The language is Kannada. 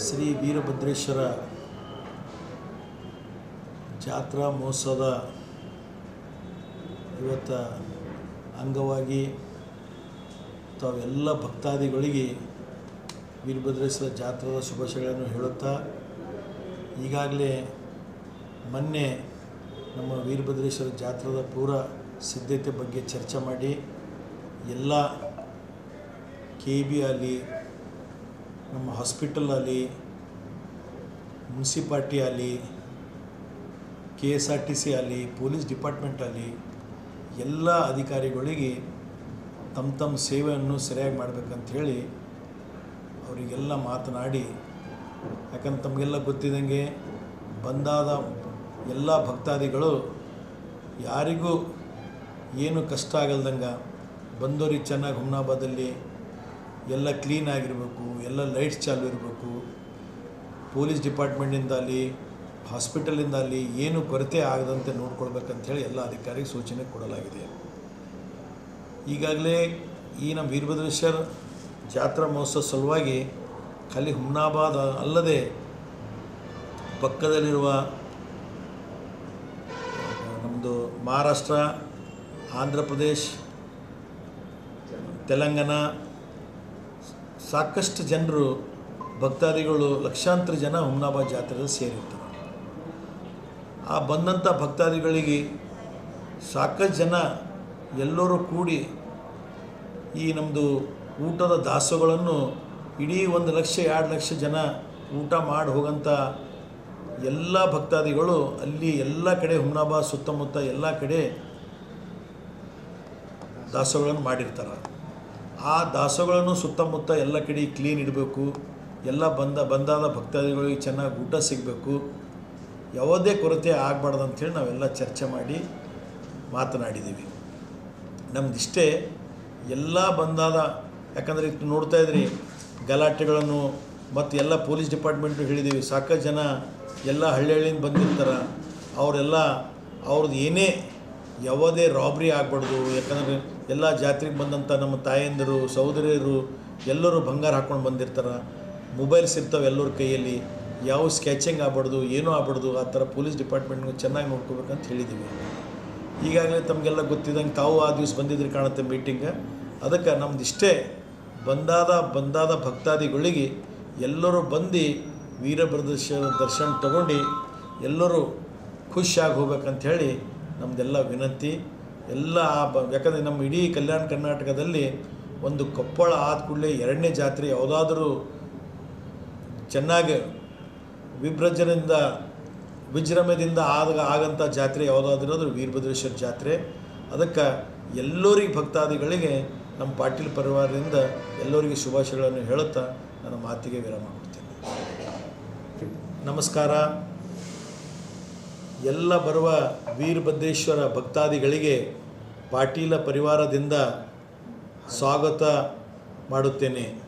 ಶ್ರೀ ವೀರಭದ್ರೇಶ್ವರ ಜಾತ್ರಾ ಮಹೋತ್ಸವದ ಇವತ್ತು ಅಂಗವಾಗಿ ತಾವೆಲ್ಲ ಭಕ್ತಾದಿಗಳಿಗೆ ವೀರಭದ್ರೇಶ್ವರ ಜಾತ್ರದ ಶುಭಾಶಯಗಳನ್ನು ಹೇಳುತ್ತಾ, ಈಗಾಗಲೇ ಮೊನ್ನೆ ನಮ್ಮ ವೀರಭದ್ರೇಶ್ವರ ಜಾತ್ರದ ಪೂರ ಸಿದ್ಧತೆ ಬಗ್ಗೆ ಚರ್ಚೆ ಮಾಡಿ, ಎಲ್ಲ ಕೆ ಬಿ ಆಗಲಿ ನಮ್ಮ ಹಾಸ್ಪಿಟಲಲ್ಲಿ ಮುನ್ಸಿಪಾಲ್ಟಿ ಆಗಲಿ K S R T C ಆಗಲಿ ಪೊಲೀಸ್ ಡಿಪಾರ್ಟ್ಮೆಂಟ್ ಆಗಲಿ ಎಲ್ಲ ಅಧಿಕಾರಿಗಳಿಗೆ ತಮ್ಮ ತಮ್ಮ ಸೇವೆಯನ್ನು ಸರಿಯಾಗಿ ಮಾಡ್ಬೇಕಂತ ಹೇಳಿ ಅವರಿಗೆಲ್ಲ ಮಾತನಾಡಿ, ಯಾಕಂದ್ರೆ ತಮಗೆಲ್ಲ ಗೊತ್ತಿದ್ದಂಗೆ ಬಂದಾದ ಎಲ್ಲ ಭಕ್ತಾದಿಗಳು ಯಾರಿಗೂ ಏನು ಕಷ್ಟ ಆಗಲ್ದಂಗೆ ಬಂದವ್ರಿಗೆ ಚೆನ್ನಾಗಿ ಹುಮ್ನಾಬಾದಲ್ಲಿ ಎಲ್ಲ ಕ್ಲೀನ್ ಆಗಿರಬೇಕು, ಎಲ್ಲ ಲೈಟ್ಸ್ ಚಾಲು ಇರಬೇಕು. ಪೊಲೀಸ್ ಡಿಪಾರ್ಟ್ಮೆಂಟಿಂದ ಅಲ್ಲಿ ಹಾಸ್ಪಿಟಲಿಂದ ಅಲ್ಲಿ ಏನು ಕೊರತೆ ಆಗದಂತೆ ನೋಡ್ಕೊಳ್ಬೇಕಂಥೇಳಿ ಎಲ್ಲ ಅಧಿಕಾರಿಗೆ ಸೂಚನೆ ಕೊಡಲಾಗಿದೆ. ಈಗಾಗಲೇ ಈ ನಮ್ಮ ವೀರಭದ್ರೇಶ್ವರ ಜಾತ್ರಾ ಮಹೋತ್ಸವ ಸಲುವಾಗಿ ಖಾಲಿ ಹುಮ್ನಾಬಾದ್ ಅಲ್ಲದೆ ಪಕ್ಕದಲ್ಲಿರುವ ನಮ್ಮದು ಮಹಾರಾಷ್ಟ್ರ, ಆಂಧ್ರ ಪ್ರದೇಶ್, ತೆಲಂಗಾಣ ಸಾಕಷ್ಟು ಜನರು, ಭಕ್ತಾದಿಗಳು ಲಕ್ಷಾಂತರ ಜನ ಹುಮ್ನಾಬಾದ್ ಜಾತ್ರೆಯಲ್ಲಿ ಸೇರಿರ್ತಾರೆ. ಆ ಬಂದಂಥ ಭಕ್ತಾದಿಗಳಿಗೆ ಸಾಕಷ್ಟು ಜನ ಎಲ್ಲರೂ ಕೂಡಿ ಈ ನಮ್ಮದು ಊಟದ ದಾಸೋಗಳನ್ನು ಇಡೀ ಒಂದು ಲಕ್ಷ, ಎರಡು ಲಕ್ಷ ಜನ ಊಟ ಮಾಡಿ ಹೋಗಂಥ ಎಲ್ಲ ಭಕ್ತಾದಿಗಳು ಅಲ್ಲಿ ಎಲ್ಲ ಕಡೆ ಹುಮ್ನಾಬಾದ್ ಸುತ್ತಮುತ್ತ ಎಲ್ಲ ಕಡೆ ದಾಸೋಗಳನ್ನು ಮಾಡಿರ್ತಾರೆ. ಆ ದಾಸಗಳನ್ನು ಸುತ್ತಮುತ್ತ ಎಲ್ಲ ಕಡೆ ಕ್ಲೀನ್ ಇಡಬೇಕು. ಎಲ್ಲ ಬಂದ, ಬಂದಾದ ಭಕ್ತಾದಿಗಳಿಗೆ ಚೆನ್ನಾಗಿ ಊಟ ಸಿಗಬೇಕು. ಯಾವುದೇ ಕೊರತೆ ಆಗಬಾರ್ದು ಅಂಥೇಳಿ ನಾವೆಲ್ಲ ಚರ್ಚೆ ಮಾಡಿ ಮಾತನಾಡಿದ್ದೀವಿ. ನಮ್ದಿಷ್ಟೇ ಎಲ್ಲ ಬಂದಾದ, ಯಾಕಂದರೆ ನೋಡ್ತಾ ಇದ್ರಿ, ಗಲಾಟೆಗಳನ್ನು ಮತ್ತು ಎಲ್ಲ ಪೊಲೀಸ್ ಡಿಪಾರ್ಟ್ಮೆಂಟು ಹೇಳಿದ್ದೀವಿ. ಸಾಕಷ್ಟು ಜನ ಎಲ್ಲ ಹಳ್ಳಿ ಹಳ್ಳಿಯಿಂದ ಬಂದಿರ್ತಾರೆ. ಅವರೆಲ್ಲ ಅವ್ರದ್ದು ಏನೇ ಯಾವುದೇ ರಾಬ್ರಿ ಆಗಬಾರ್ದು. ಯಾಕಂದರೆ ಎಲ್ಲ ಜಾತ್ರೆಗೆ ಬಂದಂಥ ನಮ್ಮ ತಾಯಂದಿರು, ಸಹೋದರಿಯರು ಎಲ್ಲರೂ ಬಂಗಾರ ಹಾಕ್ಕೊಂಡು ಬಂದಿರ್ತಾರೆ. ಮೊಬೈಲ್ಸ್ ಇರ್ತವೆ ಎಲ್ಲರ ಕೈಯಲ್ಲಿ. ಯಾವ ಸ್ಕೆಚಿಂಗ್ ಆಗ್ಬಾರ್ದು, ಏನೂ ಆಗ್ಬಾರ್ದು, ಆ ಥರ ಪೊಲೀಸ್ ಡಿಪಾರ್ಟ್ಮೆಂಟ್ಗೂ ಚೆನ್ನಾಗಿ ನೋಡ್ಕೋಬೇಕಂತ ಹೇಳಿದ್ದೀವಿ ಈಗಾಗಲೇ ತಮಗೆಲ್ಲ ಗೊತ್ತಿದ್ದಂಗೆ ತಾವು ಆ ದಿವಸ ಬಂದಿದ್ರೆ ಕಾಣುತ್ತೆ ಮೀಟಿಂಗ್ ಅದಕ್ಕೆ ನಮ್ದು ಇಷ್ಟೇ. ಬಂದಾದ ಬಂದಾದ ಭಕ್ತಾದಿಗಳಿಗೆ ಎಲ್ಲರೂ ಬಂದು ವೀರಭದ್ರೇಶ್ವರ ದರ್ಶನ ತಗೊಂಡು ಎಲ್ಲರೂ ಖುಷಿಯಾಗಿ ಹೋಗ್ಬೇಕಂತ ಹೇಳಿ ನಮ್ಮದೆಲ್ಲ ವಿನಂತಿ. ಎಲ್ಲ ಯಾಕಂದರೆ ನಮ್ಮ ಇಡೀ ಕಲ್ಯಾಣ ಕರ್ನಾಟಕದಲ್ಲಿ ಒಂದು ಕೊಪ್ಪಳ ಆದ ಕೂಡಲೇ ಎರಡನೇ ಜಾತ್ರೆ ಯಾವುದಾದರೂ ಚೆನ್ನಾಗಿ ವಿಭ್ರಜನದಿಂದ ವಿಜೃಂಭದಿಂದ ಆದ ಆಗಂಥ ಜಾತ್ರೆ ಯಾವುದಾದ್ರೂ ಅದು ವೀರಭದ್ರೇಶ್ವರ ಜಾತ್ರೆ. ಅದಕ್ಕೆ ಎಲ್ಲರಿಗೆ ಭಕ್ತಾದಿಗಳಿಗೆ ನಮ್ಮ ಪಾಟೀಲ್ ಪರಿವಾರದಿಂದ ಎಲ್ಲರಿಗೆ ಶುಭಾಶಯಗಳನ್ನು ಹೇಳುತ್ತಾ ನನ್ನ ಮಾತಿಗೆ ವಿರಾಮ ಕೊಡ್ತೇನೆ ನಮಸ್ಕಾರ. ಎಲ್ಲ ಬರುವ ವೀರಭದ್ರೇಶ್ವರ ಭಕ್ತಾದಿಗಳಿಗೆ ಪಾಟೀಲ ಪರಿವಾರದಿಂದ ಸ್ವಾಗತ ಮಾಡುತ್ತೇನೆ.